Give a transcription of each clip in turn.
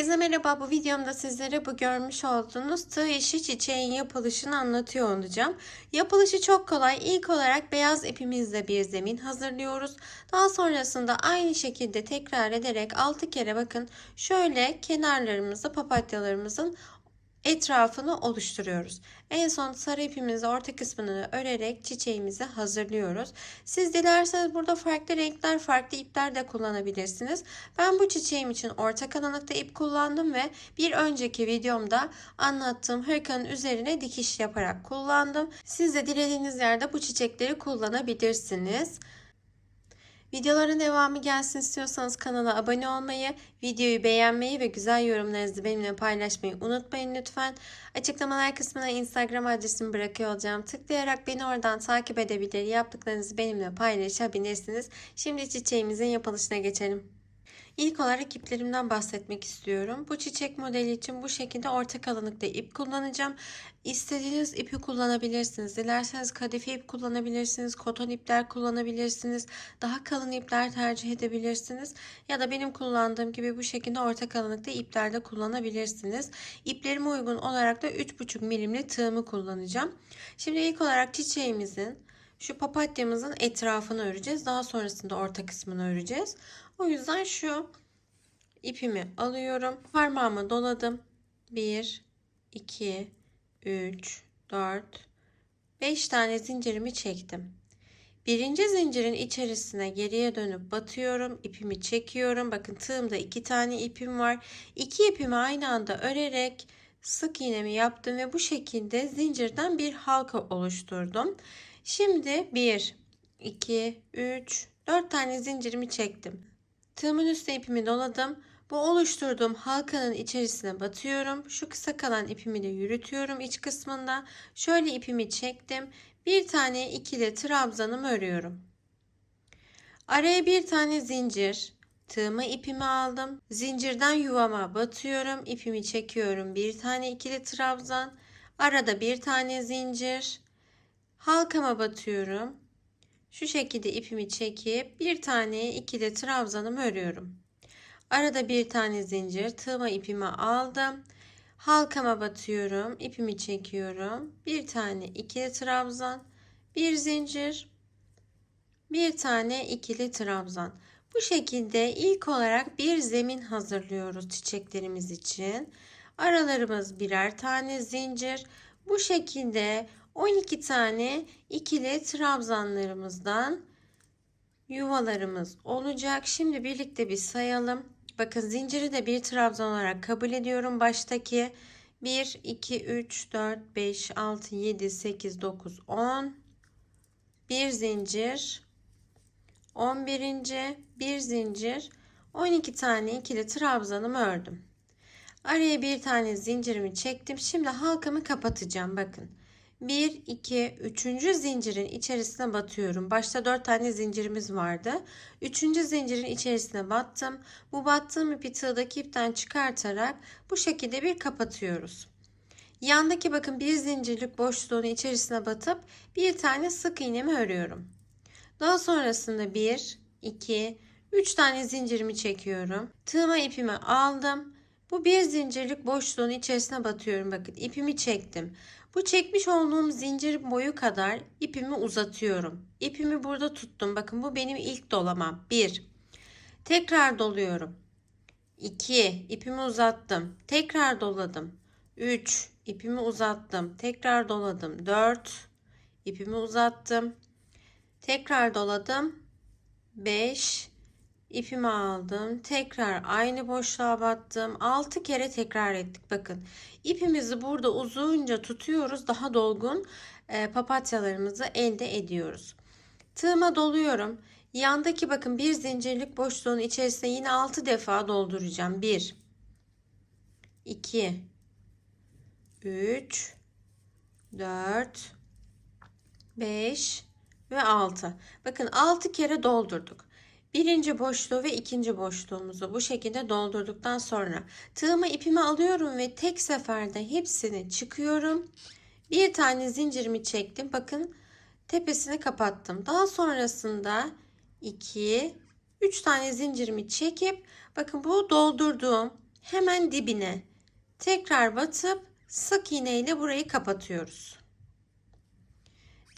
Herkese merhaba. Bu videomda sizlere bu görmüş olduğunuz tığ işi çiçeğin yapılışını anlatıyor olacağım. Yapılışı çok kolay. İlk olarak beyaz ipimizle bir zemin hazırlıyoruz. Daha sonrasında aynı şekilde tekrar ederek 6 kere bakın şöyle kenarlarımızı papatyalarımızın etrafını oluşturuyoruz. En son sarı ipimizle orta kısmını örerek çiçeğimizi hazırlıyoruz. Siz dilerseniz burada farklı renkler, farklı ipler de kullanabilirsiniz. Ben bu çiçeğim için orta kalınlıkta ip kullandım ve bir önceki videomda anlattığım hırkanın üzerine dikiş yaparak kullandım. Siz de dilediğiniz yerde bu çiçekleri kullanabilirsiniz. Videoların devamı gelsin istiyorsanız kanala abone olmayı, videoyu beğenmeyi ve güzel yorumlarınızı benimle paylaşmayı unutmayın lütfen. Açıklamalar kısmına Instagram adresimi bırakıyor olacağım. Tıklayarak beni oradan takip edebilir, yaptıklarınızı benimle paylaşabilirsiniz. Şimdi çiçeğimizin yapılışına geçelim. İlk olarak iplerimden bahsetmek istiyorum. Bu çiçek modeli için bu şekilde orta kalınlıkta ip kullanacağım. İstediğiniz ipi kullanabilirsiniz. Dilerseniz kadife ip kullanabilirsiniz. Koton ipler kullanabilirsiniz. Daha kalın ipler tercih edebilirsiniz. Ya da benim kullandığım gibi bu şekilde orta kalınlıkta ipler de kullanabilirsiniz. İplerime uygun olarak da 3,5 milimli tığımı kullanacağım. Şimdi ilk olarak çiçeğimizin şu papatyamızın etrafını öreceğiz. Daha sonrasında orta kısmını öreceğiz. O yüzden şu ipimi alıyorum. Parmağımı doladım. 1, 2, 3, 4, 5 tane zincirimi çektim. Birinci zincirin içerisine geriye dönüp batıyorum. ipimi çekiyorum. Bakın tığımda iki tane ipim var. İki ipimi aynı anda örerek sık iğnemi yaptım ve bu şekilde zincirden bir halka oluşturdum. Şimdi 1, 2, 3, 4 tane zincirimi çektim. Tığımın üstüne ipimi doladım. Bu oluşturduğum halkanın içerisine batıyorum. Şu kısa kalan ipimi de yürütüyorum iç kısmında. Şöyle ipimi çektim. Bir tane ikili trabzanımı örüyorum. Araya bir tane zincir. Tığımı ipimi aldım. Zincirden yuvama batıyorum. İpimi çekiyorum. Bir tane ikili trabzan. Arada bir tane zincir. Halkama batıyorum. Şu şekilde ipimi çekip bir tane ikili trabzanımı örüyorum. Arada bir tane zincir tığıma ipimi aldım. Halkama batıyorum. ipimi çekiyorum. Bir tane ikili trabzan, bir zincir, bir tane ikili trabzan. Bu şekilde ilk olarak bir zemin hazırlıyoruz çiçeklerimiz için. Aralarımız birer tane zincir. Bu şekilde 12 tane ikili trabzanlarımızdan yuvalarımız olacak. Şimdi birlikte bir sayalım. Bakın zinciri de bir trabzan olarak kabul ediyorum. Baştaki 1, 2, 3, 4, 5, 6, 7, 8, 9, 10. Bir zincir. 11. bir zincir. 12 tane ikili trabzanımı ördüm. Araya bir tane zincirimi çektim. Şimdi halkamı kapatacağım. Bakın. 1, 2, 3. zincirin içerisine batıyorum. Başta 4 tane zincirimiz vardı. 3. zincirin içerisine battım. Bu battığım ipi tığdaki ipten çıkartarak bu şekilde bir kapatıyoruz. Yandaki bakın bir zincirlik boşluğun içerisine batıp bir tane sık iğnemi örüyorum. Daha sonrasında 1, 2, 3 tane zincirimi çekiyorum. Tığıma ipimi aldım. Bu bir zincirlik boşluğun içerisine batıyorum. Bakın ipimi çektim. Bu çekmiş olduğum zincir boyu kadar ipimi uzatıyorum. İpimi burada tuttum. Bakın bu benim ilk dolamam. 1. Tekrar doluyorum. 2. ipimi uzattım. Tekrar doladım. 3. ipimi uzattım. Tekrar doladım. 4. ipimi uzattım. Tekrar doladım. 5 ipimi aldım. Tekrar aynı boşluğa battım. 6 kere tekrar ettik. Bakın ipimizi burada uzunca tutuyoruz. Daha dolgun e, papatyalarımızı elde ediyoruz. Tığıma doluyorum. Yandaki bakın bir zincirlik boşluğun içerisine yine 6 defa dolduracağım. 1 2 3 4 5 ve 6. Bakın 6 kere doldurduk. Birinci boşluğu ve ikinci boşluğumuzu bu şekilde doldurduktan sonra tığımı ipimi alıyorum ve tek seferde hepsini çıkıyorum. Bir tane zincirimi çektim. Bakın tepesini kapattım. Daha sonrasında 2 3 tane zincirimi çekip bakın bu doldurduğum hemen dibine tekrar batıp sık iğne ile burayı kapatıyoruz.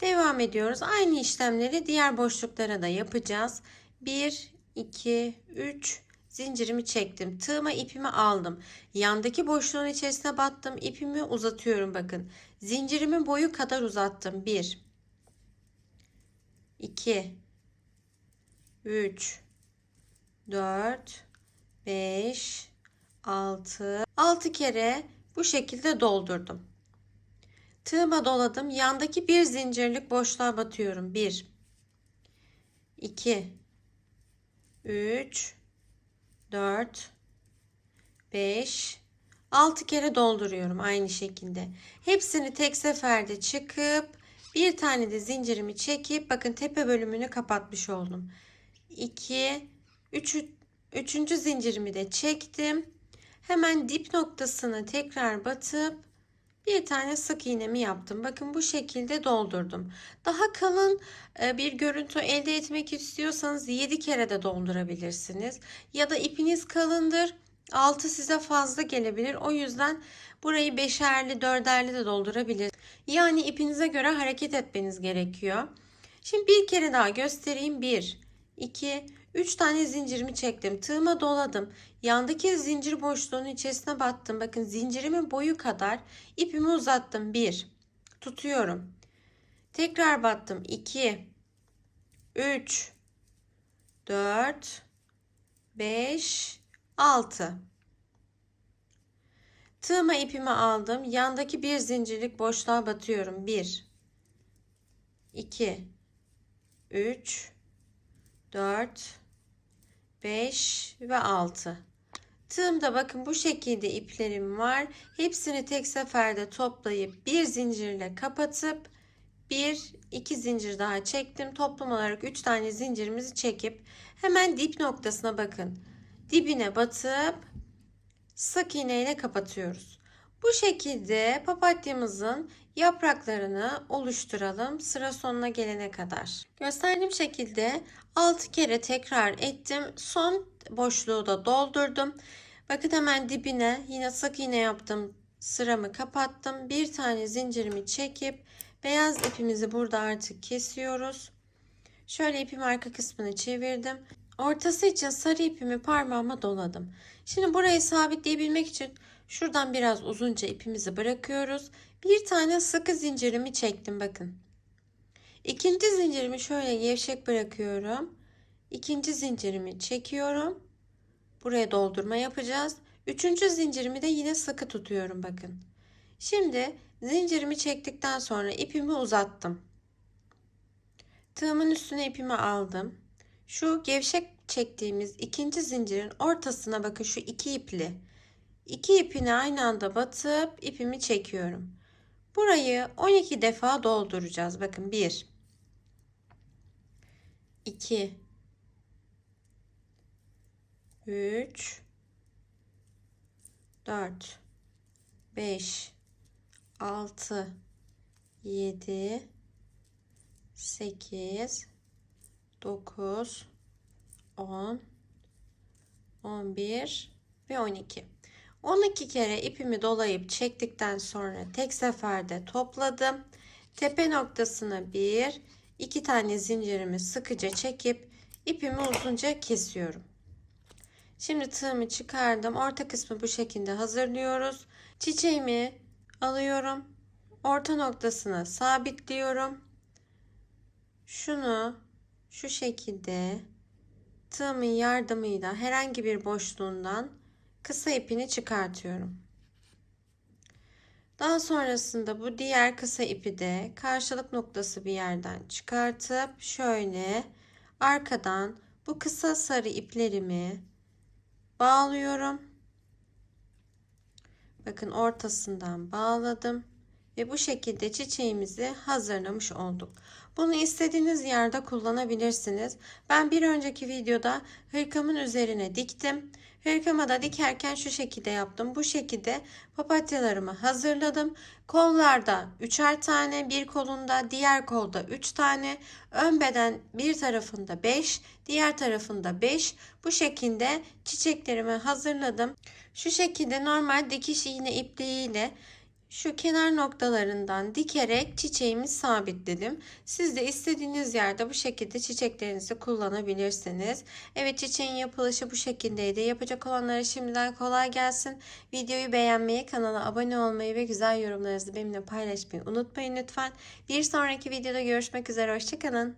Devam ediyoruz. Aynı işlemleri diğer boşluklara da yapacağız. 1, 2, 3 zincirimi çektim. Tığıma ipimi aldım. Yandaki boşluğun içerisine battım. İpimi uzatıyorum bakın. Zincirimin boyu kadar uzattım. 1 2 3 4 5 6 6 kere bu şekilde doldurdum. Tığıma doladım. Yandaki bir zincirlik boşluğa batıyorum. 1 2 3 4 5 6 kere dolduruyorum aynı şekilde. Hepsini tek seferde çıkıp bir tane de zincirimi çekip bakın tepe bölümünü kapatmış oldum. 2 3 3. zincirimi de çektim. Hemen dip noktasına tekrar batıp bir tane sık iğnemi yaptım. Bakın bu şekilde doldurdum. Daha kalın e, bir görüntü elde etmek istiyorsanız 7 kere de doldurabilirsiniz. Ya da ipiniz kalındır. Altı size fazla gelebilir. O yüzden burayı beşerli, dörderli de doldurabilir. Yani ipinize göre hareket etmeniz gerekiyor. Şimdi bir kere daha göstereyim. 1, 2, 3 tane zincirimi çektim. Tığıma doladım. Yandaki zincir boşluğunun içerisine battım. Bakın zincirimin boyu kadar ipimi uzattım. 1. Tutuyorum. Tekrar battım. 2 3 4 5 6 Tığıma ipimi aldım. Yandaki bir zincirlik boşluğa batıyorum. 1 2 3 4 5 ve 6 tığımda bakın bu şekilde iplerim var. Hepsini tek seferde toplayıp bir zincirle kapatıp bir iki zincir daha çektim. Toplam olarak 3 tane zincirimizi çekip hemen dip noktasına bakın. Dibine batıp sık iğne ile kapatıyoruz bu şekilde papatyamızın yapraklarını oluşturalım sıra sonuna gelene kadar. Gösterdiğim şekilde 6 kere tekrar ettim. Son boşluğu da doldurdum. Bakın hemen dibine yine sık iğne yaptım. Sıramı kapattım. Bir tane zincirimi çekip beyaz ipimizi burada artık kesiyoruz. Şöyle ipim arka kısmını çevirdim. Ortası için sarı ipimi parmağıma doladım. Şimdi burayı sabitleyebilmek için şuradan biraz uzunca ipimizi bırakıyoruz. Bir tane sıkı zincirimi çektim bakın. İkinci zincirimi şöyle gevşek bırakıyorum. İkinci zincirimi çekiyorum. Buraya doldurma yapacağız. Üçüncü zincirimi de yine sıkı tutuyorum bakın. Şimdi zincirimi çektikten sonra ipimi uzattım. Tığımın üstüne ipimi aldım. Şu gevşek çektiğimiz ikinci zincirin ortasına bakın şu iki ipli. İki ipini aynı anda batıp ipimi çekiyorum. Burayı 12 defa dolduracağız. Bakın 1 2 3 4 5 6 7 8 9 10 11 ve 12 12 kere ipimi dolayıp çektikten sonra tek seferde topladım. Tepe noktasına bir, iki tane zincirimi sıkıca çekip ipimi uzunca kesiyorum. Şimdi tığımı çıkardım. Orta kısmı bu şekilde hazırlıyoruz. Çiçeğimi alıyorum. Orta noktasına sabitliyorum. Şunu şu şekilde tığımın yardımıyla herhangi bir boşluğundan kısa ipini çıkartıyorum. Daha sonrasında bu diğer kısa ipi de karşılık noktası bir yerden çıkartıp şöyle arkadan bu kısa sarı iplerimi bağlıyorum. Bakın ortasından bağladım. Ve bu şekilde çiçeğimizi hazırlamış olduk. Bunu istediğiniz yerde kullanabilirsiniz. Ben bir önceki videoda hırkamın üzerine diktim. Hırkama da dikerken şu şekilde yaptım. Bu şekilde papatyalarımı hazırladım. Kollarda üçer tane, bir kolunda, diğer kolda üç tane. Ön beden bir tarafında 5, diğer tarafında 5. Bu şekilde çiçeklerimi hazırladım. Şu şekilde normal dikiş iğne ipliğiyle şu kenar noktalarından dikerek çiçeğimi sabitledim. Siz de istediğiniz yerde bu şekilde çiçeklerinizi kullanabilirsiniz. Evet çiçeğin yapılışı bu şekildeydi. Yapacak olanlara şimdiden kolay gelsin. Videoyu beğenmeyi, kanala abone olmayı ve güzel yorumlarınızı benimle paylaşmayı unutmayın lütfen. Bir sonraki videoda görüşmek üzere. Hoşçakalın.